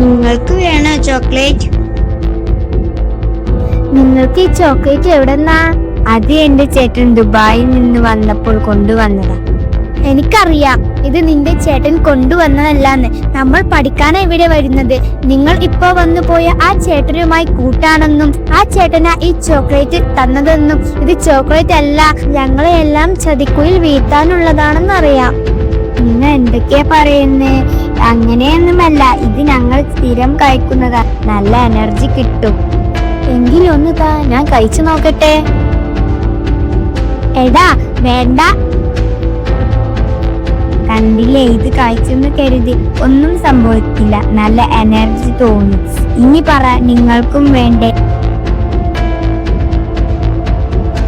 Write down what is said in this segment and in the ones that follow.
നിങ്ങൾക്ക് വേണോ ചോക്ലേറ്റ്? നിങ്ങൾക്ക് ഈ ചോക്ലേറ്റ് എവിടെന്നാ? അത് എന്റെ ചേട്ടൻ ദുബായിൽ നിന്ന് വന്നപ്പോൾ കൊണ്ടുവന്നതാ. എനിക്കറിയാം ഇത് നിന്റെ ചേട്ടൻ കൊണ്ടുവന്നതല്ലാന്ന്. നമ്മൾ പഠിക്കാനാ ഇവിടെ വരുന്നത്? നിങ്ങൾ ഇപ്പോ വന്നു പോയ ആ ചേട്ടനുമായി കൂട്ടാണെന്നും ആ ചേട്ടനാ ഈ ചോക്ലേറ്റ് തന്നതെന്നും. ഇത് ചോക്ലേറ്റ് അല്ല ഞങ്ങളെ എല്ലാം ചതിക്കുയിൽ വീഴ്ത്താനുള്ളതാണെന്ന് അറിയാം നിങ്ങൾ എന്തൊക്കെയാ പറയുന്നേ? അങ്ങനെയൊന്നുമല്ല ഇത് ഞങ്ങൾ സ്ഥിരം കഴിക്കുന്നതാ. നല്ല എനർജി കിട്ടും. എങ്കിലൊന്ന് താ ഞാൻ കഴിച്ചു നോക്കട്ടെ. എടാ വേണ്ട. കണ്ടില്ലേ ഇത് കഴിച്ചെന്ന് കരുതി ഒന്നും സംഭവിക്കില്ല. നല്ല എനർജി തോന്നി. ഇനി പറ നിങ്ങൾക്കും വേണ്ടേ?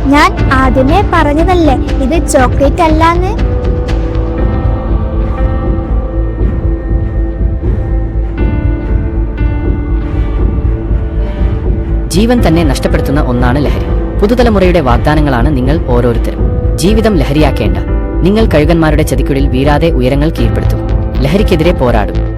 ഞാൻ ആദ്യമേ പറഞ്ഞതല്ലേ ഇത് ചോക്ലേറ്റ് അല്ലാന്ന്? ജീവൻ തന്നെ നഷ്ടപ്പെടുത്തുന്ന ഒന്നാണ് ലഹരി. പുതുതലമുറയുടെ വാഗ്ദാനങ്ങളാണ് നിങ്ങൾ ഓരോരുത്തരും. ജീവിതം ലഹരിയാക്കേണ്ട. നിങ്ങൾ കഴുകന്മാരുടെ ചതിക്കുടിൽ വീരാതെ ഉയരങ്ങൾ കീഴ്പ്പെടുത്തും ലഹരിക്കെതിരെ പോരാടും